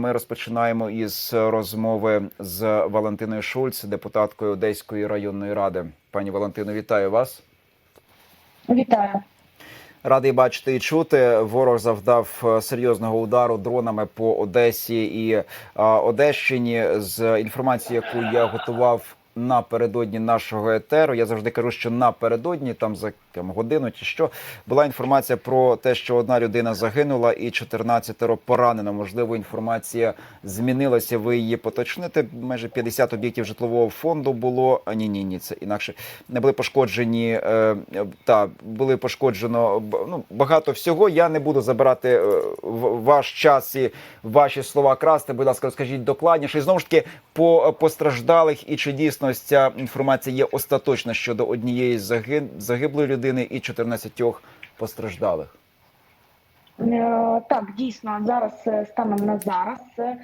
Ми розпочинаємо із розмови з Валентиною Шульц, депутаткою Одеської районної ради. Пані Валентино, вітаю вас. Вітаю. Радий бачити і чути. Ворог завдав е, серйозного удару дронами по Одесі і Одещині. З інформації, яку я готував напередодні нашого етеру, я завжди кажу, що напередодні, там за там, годину чи що, була інформація про те, що одна людина загинула і 14 поранено. Можливо, інформація змінилася. Ви її поточните. Майже 50 об'єктів житлового фонду було. А ні, ні, ні, це інакше не були пошкоджені. Е, та були пошкоджено ну, багато всього. Я не буду забирати е, ваш час і ваші слова красти. Будь ласка, розкажіть докладніше. І знову ж таки по е, постраждалих і чи дійсно ось ця інформація є остаточна щодо однієї загиблої людини і 14 постраждалих. Е, Так, дійсно, зараз е, станом на зараз е,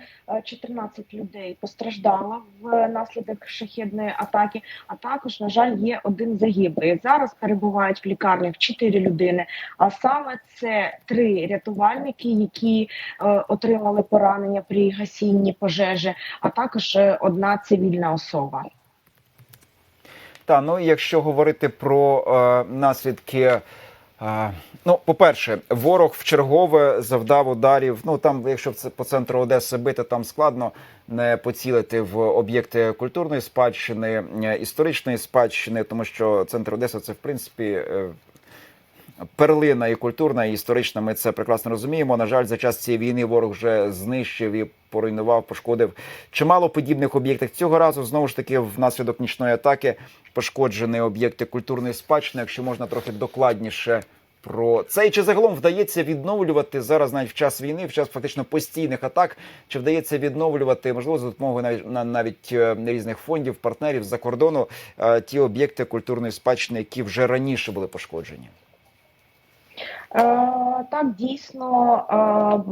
14 людей постраждало внаслідок шахідної атаки. А також, на жаль, є один загиблий. Зараз перебувають в лікарнях 4 людини. А саме це три рятувальники, які е, отримали поранення при гасінні пожежі, а також е, одна цивільна особа. Та ну якщо говорити про е, наслідки. е, Ну, по-перше, ворог в чергове завдав ударів. Ну там, якщо по центру Одеси бити, там складно не поцілити в об'єкти культурної спадщини, е, історичної спадщини, тому що центр Одеси це в принципі. Перлина і культурна, і історична. Ми це прекрасно розуміємо. На жаль, за час цієї війни ворог вже знищив і поруйнував, пошкодив чимало подібних об'єктів. Цього разу знову ж таки внаслідок нічної атаки пошкоджені об'єкти культурної спадщини. Якщо можна трохи докладніше про це, і чи загалом вдається відновлювати зараз, навіть в час війни, в час фактично постійних атак, чи вдається відновлювати можливо за допомогою навіть на- навіть е, різних фондів, партнерів з-за кордону е, ті об'єкти культурної спадщини, які вже раніше були пошкоджені. Е, Так, дійсно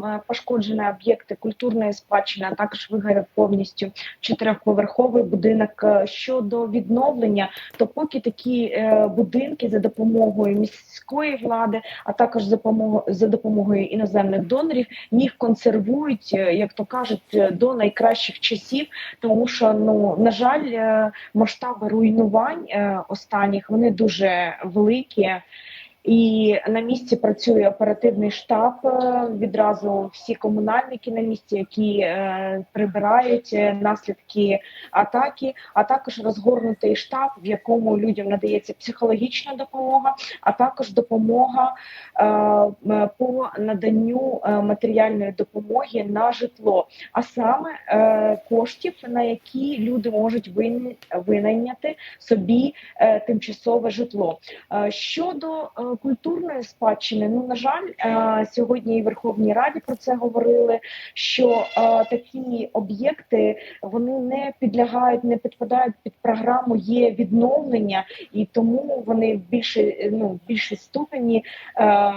е, пошкоджені об'єкти культурної спадщини, а також вигорів повністю чотирьохповерховий будинок. Е, Щодо відновлення, то поки такі будинки за допомогою міської влади, а також за допомогою, іноземних донорів, їх консервують, як то кажуть, до найкращих часів, тому що ну на жаль, масштаби руйнувань останніх вони дуже великі. І на місці працює оперативний штаб. е, Відразу всі комунальники на місці, які е, прибирають е, наслідки атаки, а також розгорнутий штаб, в якому людям надається психологічна допомога, а також допомога е, по наданню матеріальної допомоги на житло, а саме коштів, на які люди можуть вин- винайняти собі тимчасове житло. Щодо культурної спадщини, ну на жаль, е, сьогодні і Верховній Раді про це говорили. Що е, такі об'єкти вони не підлягають, не підпадають під програму є відновлення, і тому вони більше ну в більшій ступені. Е,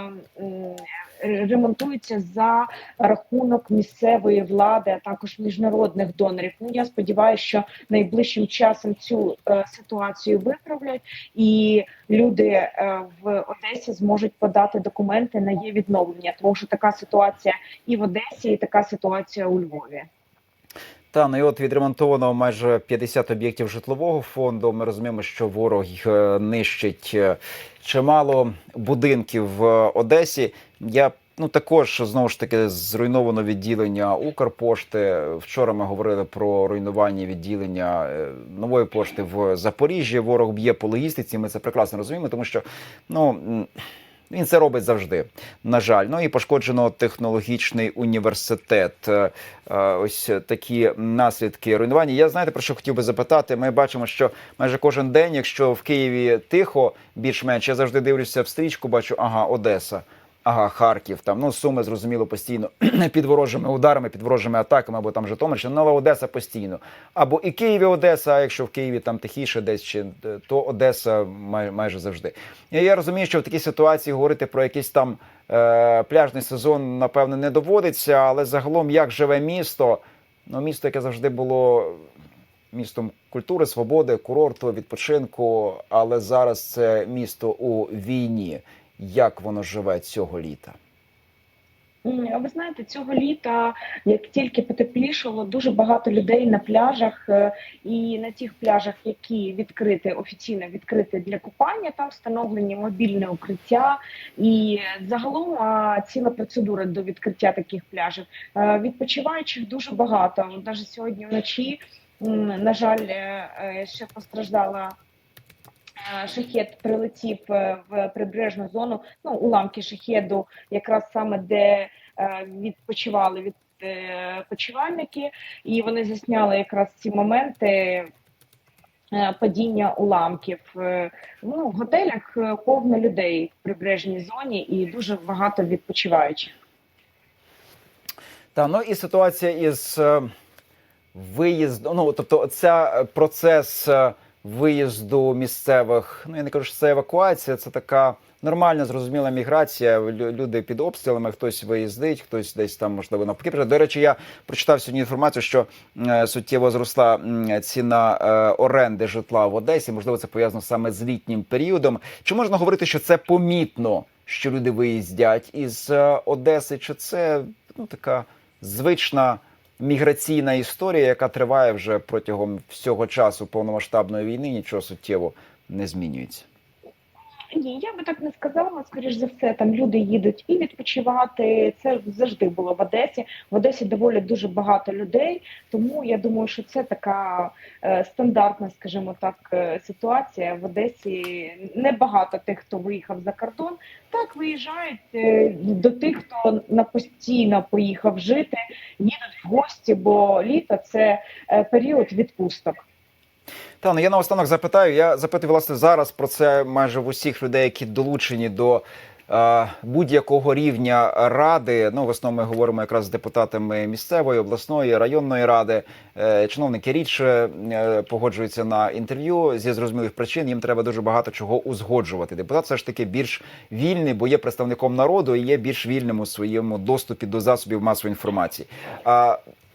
м, Ремонтуються за рахунок місцевої влади, а також міжнародних донорів. Ну я сподіваюся, що найближчим часом цю е, ситуацію виправлять, і люди е, в Одесі зможуть подати документи на її відновлення, тому що така ситуація і в Одесі, і така ситуація у Львові. Та ну і от відремонтовано майже 50 об'єктів житлового фонду. Ми розуміємо, що ворог е, нищить е, чимало будинків в Одесі. Я ну також знову ж таки зруйновано відділення Укрпошти. Вчора ми говорили про руйнування відділення е, нової пошти в Запоріжжі. Ворог б'є по логістиці. Ми це прекрасно розуміємо, тому що ну. Він це робить завжди. На жаль, ну і пошкоджено технологічний університет. Е, е, Ось такі наслідки руйнування. Я знаєте про що хотів би запитати. Ми бачимо, що майже кожен день, якщо в Києві тихо, більш-менш я завжди дивлюся в стрічку, бачу, ага, Одеса. Ага, Харків, там ну суми зрозуміло постійно під ворожими ударами, під ворожими атаками, або там Житомирщина, Нова Одеса постійно. Або і Києві Одеса, а якщо в Києві там тихіше десь чи е, то Одеса май, майже завжди. І я розумію, що в такій ситуації говорити про якийсь там е, пляжний сезон, напевно, не доводиться, але загалом як живе місто, ну місто, яке завжди було містом культури, свободи, курорту, відпочинку, але зараз це місто у війні. Як воно живе цього літа? М, Ви знаєте, цього літа, як тільки потеплішало, дуже багато людей на пляжах, е, і на тих пляжах, які відкриті офіційно відкриті для купання, там встановлені мобільне укриття, і загалом ціла процедура до відкриття таких пляжів. Е, Відпочиваючих дуже багато. Навіть сьогодні вночі, на жаль, е, ще постраждала. Е, Шахет прилетів е, в прибережну зону, ну уламки шахеду, якраз саме де е, відпочивали відпочивальники, і вони засняли якраз ці моменти падіння уламків. Ну, в готелях повно людей в прибережній зоні і дуже багато відпочиваючих. Та ну і ситуація із виїздом. Ну тобто, ця процес виїзду місцевих. Ну я не кажу, що це евакуація, це така нормальна, зрозуміла міграція. Люди під обстрілами, хтось виїздить, хтось десь там можливо навпаки. До речі, я прочитав сьогодні інформацію, що е, суттєво зросла ціна е, оренди житла в Одесі. Можливо, це пов'язано саме з літнім періодом. Чи можна говорити, що це помітно, що люди виїздять із е, Одеси? Чи це ну така звична міграційна історія, яка триває вже протягом всього часу повномасштабної війни, нічого суттєво не змінюється. Ні, я би так не сказала. Скоріш за все, там люди їдуть і відпочивати. Це завжди було в Одесі. В Одесі доволі дуже багато людей, тому я думаю, що це така е, стандартна, скажімо так, е, ситуація. В Одесі небагато тих, хто виїхав за кордон. Так виїжджають е, до тих, хто на постійно поїхав жити, їдуть в гості, бо літо це е, період відпусток. Та ну я наостанок запитаю. Я запитую власне зараз про це майже в усіх людей, які долучені до е, будь-якого рівня ради. Ну в основному ми говоримо якраз з депутатами місцевої, обласної, районної ради. Е, чиновники рідше е, погоджуються на інтерв'ю зі зрозумілих причин. Їм треба дуже багато чого узгоджувати. Депутат все ж таки більш вільний, бо є представником народу і є більш вільним у своєму доступі до засобів масової інформації.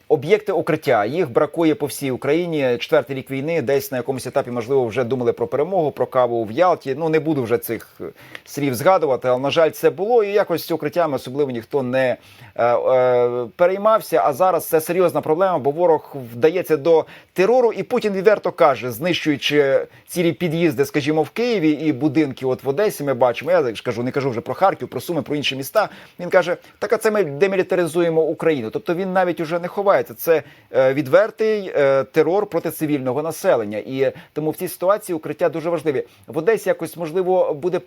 Об'єкти укриття їх бракує по всій Україні. Четвертий рік війни, десь на якомусь етапі, можливо, вже думали про перемогу, про каву в Ялті. Ну не буду вже цих е, слів згадувати, але на жаль, це було. І якось з укриттями особливо ніхто не е, е, переймався. А зараз це серйозна проблема, бо ворог вдається до терору, і Путін відверто каже, знищуючи цілі під'їзди, скажімо, в Києві і будинки. От в Одесі ми бачимо. Я ж кажу, не кажу вже про Харків, про Суми, про інші міста. Він каже: так а це ми демілітаризуємо Україну. Тобто він навіть уже не ховається. Це е, відвертий е, терор проти цивільного населення. І тому в цій ситуації укриття дуже важливі. В Одесі якось можливо буде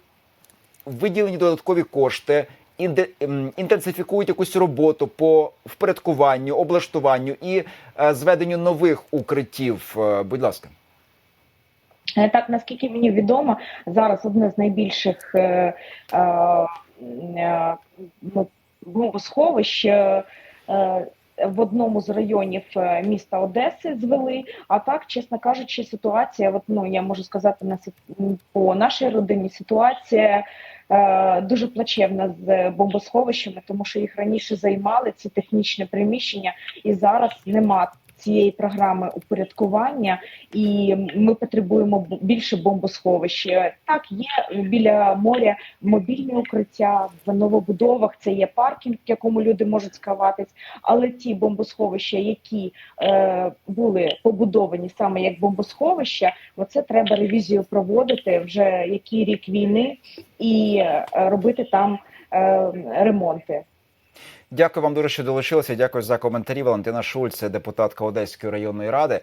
виділені додаткові кошти. ем, Інтенсифікують якусь роботу по впорядкуванню, облаштуванню і е, зведенню нових укриттів. Будь ласка. Так, наскільки мені відомо, зараз одне з найбільших е, е, ну, бомбосховищ е, е, в одному з районів е, міста Одеси звели. А так, чесно кажучи, ситуація, от, ну, я можу сказати на по нашій родині, ситуація е, дуже плачевна з бомбосховищами, тому що їх раніше займали ці технічні приміщення, і зараз нема цієї програми упорядкування, і ми потребуємо більше бомбосховищ. Е, Так, є біля моря мобільні укриття в новобудовах. Це є паркінг, в якому люди можуть сховатись. Але ті бомбосховища, які е, були побудовані саме як бомбосховища, оце треба ревізію проводити вже який рік війни і е, робити там е, ремонти. Дякую вам дуже, що долучилися. Дякую за коментарі. Валентина Шульц, депутатка Одеської районної ради.